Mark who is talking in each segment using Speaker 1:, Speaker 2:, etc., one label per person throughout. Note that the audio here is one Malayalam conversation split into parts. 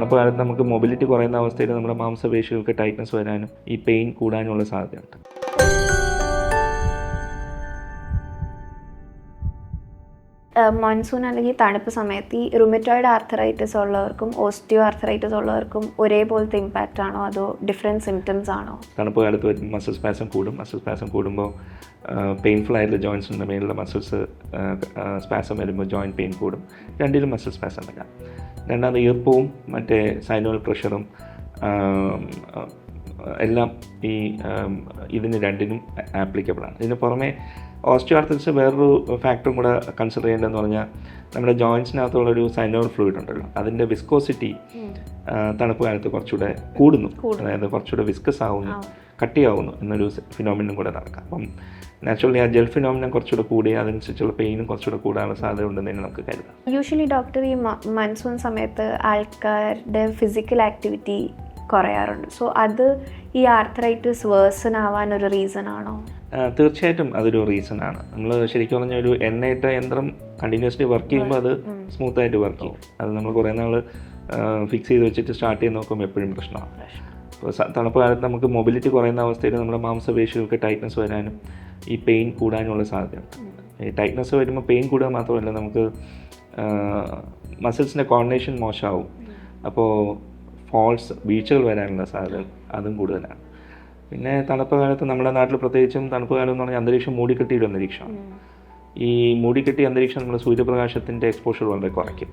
Speaker 1: തണുപ്പ് നമുക്ക് മൊബിലിറ്റി കുറയുന്ന അവസ്ഥയിൽ നമ്മുടെ മാംസപേശികൾക്ക് ടൈറ്റ്നസ് വരാനും ഈ പെയിൻ കൂടാനുമുള്ള സാധ്യതയുണ്ട്.
Speaker 2: മൺസൂൺ അല്ലെങ്കിൽ തണുപ്പ് സമയത്ത് ഈ റുമറ്റോയിഡ് ആർത്തറൈറ്റിസ് ഉള്ളവർക്കും ഓസ്റ്റിയോ ആർത്തറൈറ്റിസ് ഉള്ളവർക്കും ഒരേപോലത്തെ ഇമ്പാക്റ്റ് ആണോ? അതോ ഡിഫറെന്റ് സിംറ്റംസ് ആണോ?
Speaker 1: തണുപ്പ് കാലത്ത് മസിൽ സ്പാസം കൂടും. മസിൽ സ്പാസം കൂടുമ്പോൾ പെയിൻഫുൾ ആയിട്ടുള്ള ജോയിൻസിന്റെ മേലുള്ള മസിൽസ് സ്പാസം വരുമ്പോൾ ജോയിന്റ് പെയിൻ കൂടും. രണ്ടിലും മസിൽ സ്പാസം വരാം രണ്ടാമത് ഈർപ്പവും മറ്റേ സൈനോൾ പ്രഷറും എല്ലാം ഈ ഇതിന് രണ്ടിനും ആപ്ലിക്കബിളാണ് ഇതിന് പുറമെ ഓസ്റ്റിയോആർത്തസിസ് വേറൊരു ഫാക്ടറും കൂടെ കൺസിഡർ ചെയ്യേണ്ടതെന്ന് പറഞ്ഞാൽ നമ്മുടെ ജോയിൻസിനകത്തുള്ള ഒരു സൈനോൾ ഫ്ലൂയിഡ് ഉണ്ടല്ലോ. അതിന്റെ വിസ്കോസിറ്റി തണുപ്പ് കാലത്ത് കുറച്ചുകൂടെ കൂടുന്നു. അതായത് കുറച്ചുകൂടെ വിസ്കസ് ആവുന്നു കട്ടിയാവുന്നു എന്നൊരു ഫിനോമിനും കൂടെ നടക്കാം. അപ്പം നാച്ചുറലി ആ ജെൽ ഫിനോമിനം കുറച്ചുകൂടെ കൂടി അതനുസരിച്ചുള്ള പെയിനും കുറച്ചുകൂടെ കൂടാനുള്ള സാധ്യത ഉണ്ടെന്ന് തന്നെ നമുക്ക് കരുതാം.
Speaker 2: യൂഷ്വലി ഡോക്ടർ ഈ മൺസൂൺ സമയത്ത് ആൾക്കാരുടെ ഫിസിക്കൽ ആക്ടിവിറ്റി കുറയാറുണ്ട്. സോ അത് ഈ ആർത്തറൈറ്റിസ് വേഴ്സൺ ആവാൻ ഒരു റീസൺ ആണോ?
Speaker 1: തീർച്ചയായിട്ടും അതൊരു റീസൺ ആണ്. നമ്മൾ ശരിക്കും പറഞ്ഞ ഒരു എണ്ണയിട്ട യന്ത്രം കണ്ടിന്യൂസ്ലി വർക്ക് ചെയ്യുമ്പോൾ അത് സ്മൂത്ത് ആയിട്ട് വർക്ക് ചെയ്യും. അത് നമ്മൾ കുറേ നാൾ ഫിക്സ് ചെയ്ത് വെച്ചിട്ട് സ്റ്റാർട്ട് ചെയ്ത് നോക്കുമ്പോൾ എപ്പോഴും പ്രശ്നമാണ്. ഇപ്പോൾ തണുപ്പ് കാലത്ത് നമുക്ക് മൊബിലിറ്റി കുറയുന്ന അവസ്ഥയിൽ നമ്മുടെ മാംസപേശികൾക്ക് ടൈറ്റ്നസ് വരാനും ഈ പെയിൻ കൂടാനുള്ള സാധ്യതയുണ്ട് ഈ ടൈറ്റ്നസ് വരുമ്പോൾ പെയിൻ കൂടുക മാത്രമല്ല നമുക്ക് മസിൽസിന്റെ കോർഡിനേഷൻ മോശമാവും. അപ്പോൾ ഫോൾസ് വീഴ്ചകൾ വരാനുള്ള സാധ്യത അതും കൂടുതലാണ്. പിന്നെ തണുപ്പ് കാലത്ത് നമ്മുടെ നാട്ടിൽ പ്രത്യേകിച്ചും തണുപ്പ് കാലം എന്ന് പറഞ്ഞാൽ അന്തരീക്ഷം മൂടിക്കെട്ടിയുടെ അന്തരീക്ഷമാണ്. ഈ മൂടിക്കെട്ടിയ അന്തരീക്ഷം നമ്മൾ സൂര്യപ്രകാശത്തിന്റെ എക്സ്പോഷർ വളരെ കുറയ്ക്കും.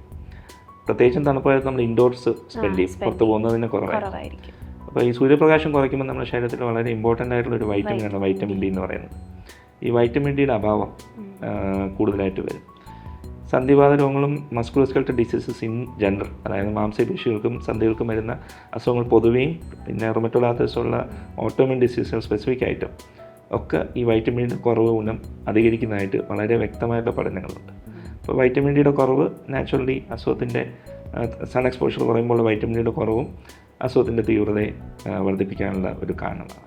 Speaker 1: പ്രത്യേകിച്ചും തണുപ്പ് കാലത്ത് നമ്മൾ ഇൻഡോർസ് സ്പെൻഡ് ചെയ്യും. പുറത്ത് പോകുന്നതിന് കുറവായിരിക്കും. അപ്പോൾ ഈ സൂര്യപ്രകാശം കുറയ്ക്കുമ്പോൾ നമ്മുടെ ശരീരത്തിൽ വളരെ ഇമ്പോർട്ടന്റ് ആയിട്ടുള്ള ഒരു വൈറ്റമിൻ ആണ് വൈറ്റമിൻ ഡി എന്ന് പറയുന്നത്. ഈ വൈറ്റമിൻ ഡിയുടെ അഭാവം കൂടുതലായിട്ട് വരും. സന്ധിവാത രോഗങ്ങളും മസ്കുലോസ്കൽട്ട് ഡിസീസസ് ഇൻ ജനറൽ അതായത് മാംസപേശികൾക്കും സന്ധികൾക്കും വരുന്ന അസുഖങ്ങൾ പൊതുവെയും പിന്നെ റൊമറ്റോലാത്തസുള്ള ഓട്ടോമിൻ ഡിസീസുകൾ സ്പെസിഫിക് ആയിട്ടും ഒക്കെ ഈ വൈറ്റമിൻ ഡിയുടെ കുറവ് ഗുണം അധികരിക്കുന്നതായിട്ട് വളരെ വ്യക്തമായിട്ടുള്ള പഠനങ്ങളുണ്ട്. അപ്പോൾ വൈറ്റമിൻ ഡിയുടെ കുറവ് നാച്ചുറലി അസുഖത്തിന്റെ സൺ എക്സ്പോഷർ കുറയുമ്പോൾ വൈറ്റമിൻ ഡിയുടെ കുറവും അസുഖത്തിന്റെ തീവ്രതയെ വർദ്ധിപ്പിക്കാനുള്ള ഒരു കാരണമാണ്.